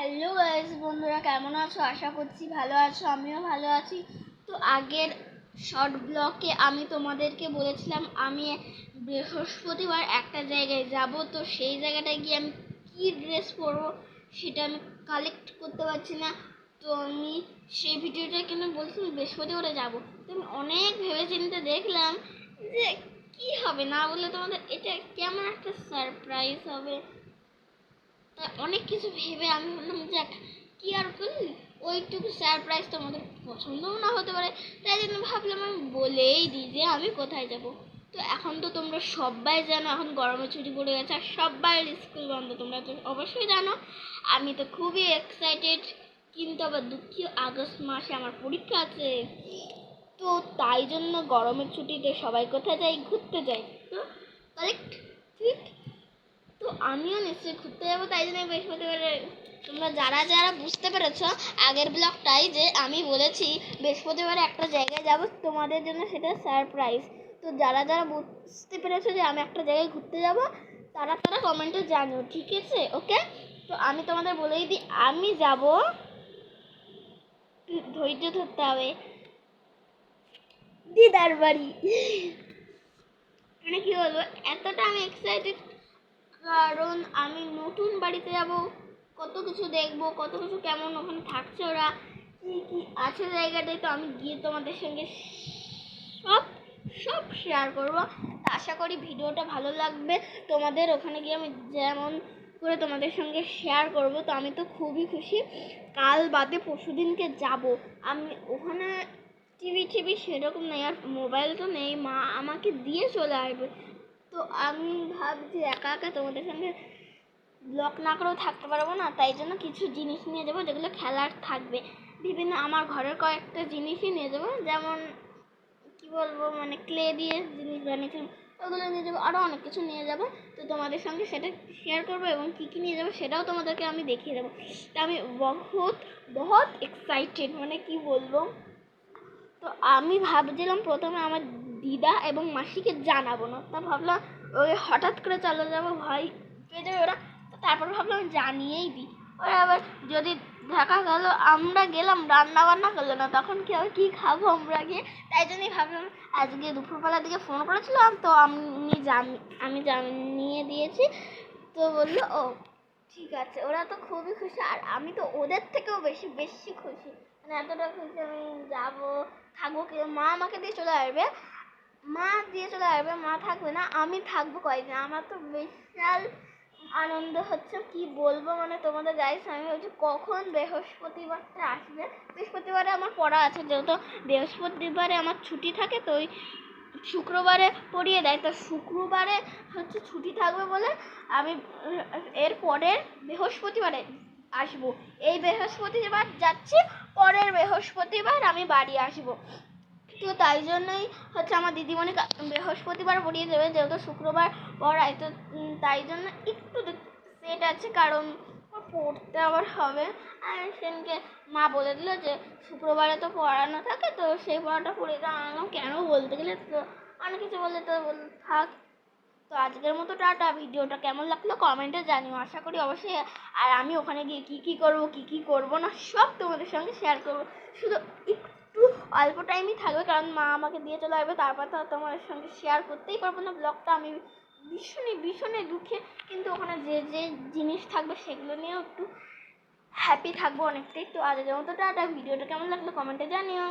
Hello guys বন্ধুরা কেমন আছো? আশা করছি ভালো আছো, আমিও ভালো আছি। তো আগের শর্ট ব্লকে আমি তোমাদেরকে বলেছিলাম, আমি বৃহস্পতিবার একটা জায়গায় যাব। তো সেই জায়গাটায় গিয়ে আমি কী ড্রেস পরবো সেটা আমি কালেক্ট করতে পারছি না। তো আমি সেই ভিডিওটা কিন্তু বলছিলাম বৃহস্পতিবারে যাব। তো আমি অনেক ভেবে চিন্তে দেখলাম যে কি হবে না বললে তোমাদের, এটা কেমন একটা সারপ্রাইজ হবে। অনেক কিছু ভেবে আমি বললাম যে কি আর করলি ওইটুকু সারপ্রাইজ তোমাদের পছন্দও না হতে পারে। তাই জন্য ভাবলাম আমি বলেই দিই যে আমি কোথায় যাব। তো এখন তো তোমরা সবাই জানো, এখন গরমের ছুটি পড়ে গেছে, আর সবাই স্কুল বন্ধ, তোমরা তো অবশ্যই জানো। আমি তো খুবই এক্সাইটেড কিন্তু আবার দুঃখী, আগস্ট মাসে আমার পরীক্ষা আছে। তো তাই জন্য গরমের ছুটিতে সবাই কোথায় যাই? ঘুরতে যাই। তো কারেক্ট ঠিক আমিও নিশ্চয়ই ঘুরতে যাব, তাই জন্য বৃহস্পতিবারে। তোমরা যারা যারা বুঝতে পেরেছ আগের ব্লগটাই যে আমি বলেছি বৃহস্পতিবারে একটা জায়গায় যাব, তোমাদের জন্য সেটা সারপ্রাইজ তো যারা যারা বুঝতে পেরেছ যে আমি একটা জায়গায় ঘুরতে যাব, তারা তারা কমেন্টে জানো, ঠিক আছে? ওকে তো আমি তোমাদের বলেই দিই, আমি যাব ধৈর্য ধরতে হবে। দিদার বাড়ি। মানে কি বলব, এতটা আমি এক্সাইটেড কারণ আমি নতুন বাড়িতে যাব, কত কিছু দেখব, কত কিছু কেমন ওখানে থাকছে ওরা, কী কী আছে জায়গাটায় তো আমি গিয়ে তোমাদের সঙ্গে সব সব শেয়ার করব। আশা করি ভিডিওটা ভালো লাগবে। তোমাদের ওখানে গিয়ে আমি যেমন করে তোমাদের সঙ্গে শেয়ার করব, তো আমি তো খুবই খুশি। কাল বাদে পরশু দিনকে যাব। আমি ওখানে টিভি টিভি সেরকম নেই আর মোবাইল তো নেই, মা আমাকে দিয়ে চলে আসবে। তো আমি ভাবছি একা একা তোমাদের সঙ্গে ব্লক না করেও থাকতে পারব না, তাই জন্য কিছু জিনিস নিয়ে যাব যেগুলো খেলার থাকবে। বিভিন্ন আমার ঘরের কয়েকটা জিনিসই নিয়ে যাব, যেমন কি বলব মানে ক্লে দিয়ে জিনিস বানিয়েছিলাম, ওগুলো নিয়ে যাব আরও অনেক কিছু নিয়ে যাব। তো তোমাদের সঙ্গে সেটা শেয়ার করব এবং কী কী নিয়ে যাব সেটাও তোমাদেরকে আমি দেখিয়ে দেবো। তা আমি বহুত বহুত এক্সাইটেড মানে কি বলব? তো আমি ভাবছিলাম প্রথমে আমার দিদা এবং মাসিকে জানাব। না তা ভাবলাম ওই হঠাৎ করে চলে যাব, ভয় পেয়ে যাবে ওরা। তারপর ভাবলাম জানিয়েই দিই। ওরা আবার, যদি দেখা গেল, আমরা গেলাম রান্না বান্না করল না, তখন কি হবে কী খাব আমরা গিয়ে? তাই জন্যই ভাবলাম, আজকে দুপুরবেলার দিকে ফোন করেছিলাম, তো আমি জানি, আমি জানিয়ে দিয়েছি। তো বলল, ও, ঠিক আছে। ওরা তো খুবই খুশি, আর আমি তো ওদের থেকেও বেশি বেশি খুশি। মানে এতটা খুশি আমি যাব, থাকব মা আমাকে দিয়ে চলে আসবে। মা দিয়ে চলে আসবে, মা থাকবে না, আমি থাকব কয়েকদিন। আমার তো বিশাল আনন্দ হচ্ছে, কি বলব মানে তোমাদের গাইস আমি ভাবছি কখন বৃহস্পতিবারটা আসবে। বৃহস্পতিবারে আমার পড়া আছে, যেহেতু বৃহস্পতিবারে আমার ছুটি থাকে, তো ওই শুক্রবারে পড়িয়ে দেয়। তো শুক্রবারে হচ্ছে ছুটি থাকবে বলে আমি, এর পরের বৃহস্পতিবারে আসব। এই বৃহস্পতিবার যাচ্ছি, পরের বৃহস্পতিবার আমি বাড়ি আসব। তো তাই জন্যই হচ্ছে আমার দিদিমণি বৃহস্পতিবার পড়িয়ে দেবে, যেহেতু শুক্রবার পড়ায়, তো তাই জন্য একটু সেট আছে, কারণ পড়তে আবার হবে। আর সেদিনকে মা বলে দিল যে, শুক্রবারে তো পড়ানো থাকে, তো সেই পড়াটা পড়িয়ে দাও। আমি কেন বলতে গেলে তো অনেক কিছু বললে তো থাক। তো আজকের মতো টাটা। ভিডিওটা কেমন লাগল কমেন্টে জানিও। আশা করি অবশ্যই, আর আমি ওখানে গিয়ে কী কী করব, কী কী করব না, সব তোমাদের সঙ্গে শেয়ার করব। শুধু অল্প টাইমই থাকবে, কারণ মা আমাকে দিয়ে চলে আসবে। তারপর তো তোমার সঙ্গে শেয়ার করতেই পারব না ব্লগটা আমি ভীষণই ভীষণই দুঃখে, কিন্তু ওখানে যে যে জিনিস থাকবে সেগুলো নিয়েও একটু হ্যাপি থাকব অনেকটাই। তো আজকের মতো টাটা। ভিডিওটা কেমন লাগল কমেন্টে জানিও।